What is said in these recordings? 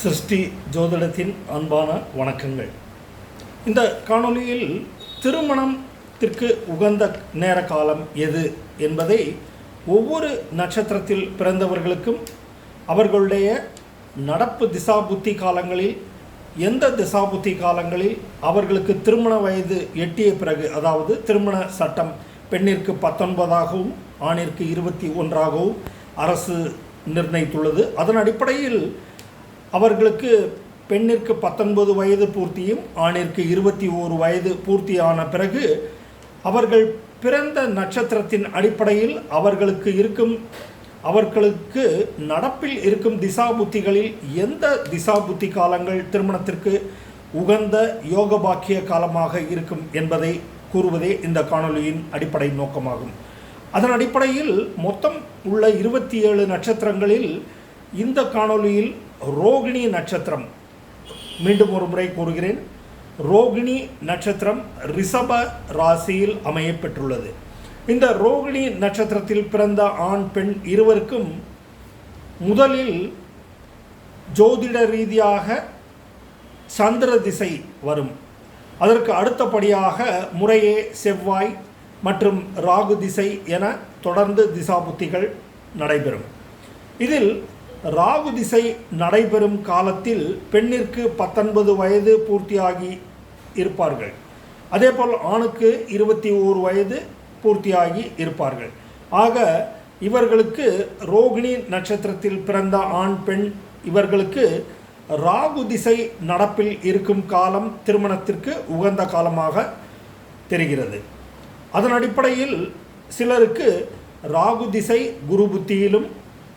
சிருஷ்டி ஜோதிடத்தின் அன்பான வணக்கங்கள். இந்த காணொளியில் திருமணத்திற்கு உகந்த நேர காலம் எது என்பதை ஒவ்வொரு நட்சத்திரத்தில் பிறந்தவர்களுக்கும் அவர்களுடைய நடப்பு திசாபுத்தி காலங்களில் எந்த திசாபுத்தி காலங்களில் அவர்களுக்கு திருமண வயது எட்டிய பிறகு அதாவது திருமண சட்டம் பெண்ணிற்கு பத்தொன்பதாகவும் ஆணிற்கு இருபத்தி ஒன்றாகவும் அரசு நிர்ணயித்துள்ளது. அதன் அடிப்படையில் அவர்களுக்கு பெண்ணிற்கு பத்தொன்பது வயது பூர்த்தியும் ஆணிற்கு இருபத்தி ஓரு வயது பூர்த்தியான பிறகு அவர்கள் பிறந்த நட்சத்திரத்தின் அடிப்படையில் அவர்களுக்கு இருக்கும் அவர்களுக்கு நடப்பில் இருக்கும் திசா புத்திகளில் எந்த திசா புத்தி காலங்கள் திருமணத்திற்கு உகந்த யோக பாக்கிய காலமாக இருக்கும் என்பதை கூறுவதே இந்த காணொலியின் அடிப்படை நோக்கமாகும். அதன் அடிப்படையில் மொத்தம் உள்ள இருபத்தி ஏழு நட்சத்திரங்களில் இந்த காணொளியில் ரோகிணி நட்சத்திரம். மீண்டும் ஒரு முறை கூறுகிறேன். ரோகிணி நட்சத்திரம் ரிஷப ராசியில் அமைய பெற்றுள்ளது இந்த ரோகிணி நட்சத்திரத்தில் பிறந்த ஆண் பெண் இருவருக்கும் முதலில் ஜோதிட ரீதியாக சந்திர திசை வரும். அதற்கு அடுத்தபடியாக முறையே செவ்வாய் மற்றும் ராகு திசை என தொடர்ந்து திசாபுத்திகள் நடைபெறும். இதில் ராகு திசை நடைபெறும் காலத்தில் பெண்ணிற்கு பத்தொன்பது வயது பூர்த்தியாகி இருப்பார்கள். அதேபோல் ஆணுக்கு இருபத்தி ஓரு வயது பூர்த்தியாகி இருப்பார்கள். ஆக இவர்களுக்கு ரோகிணி நட்சத்திரத்தில் பிறந்த ஆண் பெண் இவர்களுக்கு ராகு திசை நடப்பில் இருக்கும் காலம் திருமணத்திற்கு உகந்த காலமாக தெரிகிறது. அதன் அடிப்படையில் சிலருக்கு ராகு திசை குரு புத்தியிலும்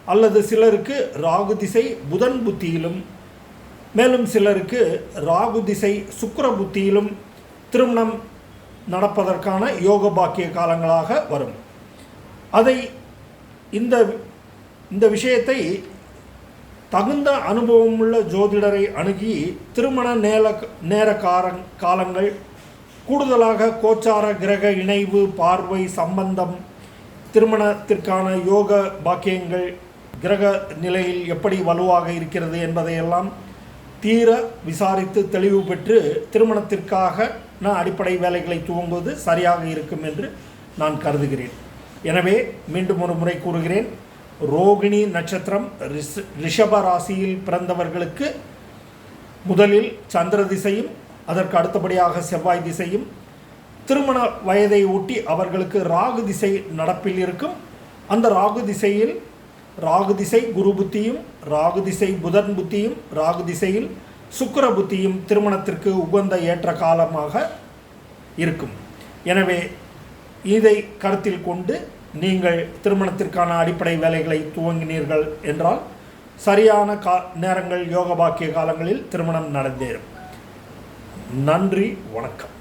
அல்லது சிலருக்கு ராகு திசை புதன் புத்தியிலும் மேலும் சிலருக்கு ராகு திசை சுக்கர புத்தியிலும் திருமணம் நடப்பதற்கான யோக பாக்கிய காலங்களாக வரும். அதை இந்த இந்த விஷயத்தை தகுந்த அனுபவமுள்ள ஜோதிடரை அணுகி திருமண நேர நேர காரங் காலங்கள் கூடுதலாக கோச்சார கிரக இணைவு பார்வை சம்பந்தம் திருமணத்திற்கான யோக பாக்கியங்கள் கிரக நிலையில் எப்படி வலுவாக இருக்கிறது என்பதையெல்லாம் தீர விசாரித்து தெளிவு பெற்று திருமணத்திற்காக நான் அடிப்படை வேலைகளை துவங்குவது சரியாக இருக்கும் என்று நான் கருதுகிறேன். எனவே மீண்டும் ஒரு முறை கூறுகிறேன். ரோகிணி நட்சத்திரம் ரிஷ ரிஷப ராசியில் பிறந்தவர்களுக்கு முதலில் சந்திர திசையும் அதற்கு அடுத்தபடியாக செவ்வாய் திசையும் திருமண வயதை ஒட்டி அவர்களுக்கு ராகு திசை நடப்பில் இருக்கும். அந்த ராகு திசையில் ராகு திசை குரு புத்தியும் ராகு திசை புதன் புத்தியும் ராகு திசையில் சுக்கர புத்தியும் திருமணத்திற்கு உகந்த ஏற்ற காலமாக இருக்கும். எனவே இதை கருத்தில் கொண்டு நீங்கள் திருமணத்திற்கான அடிப்படை வேலைகளை துவங்கினீர்கள் என்றால் சரியான கா நேரங்கள் யோக பாக்கிய காலங்களில் திருமணம் நடந்தேறும். நன்றி வணக்கம்.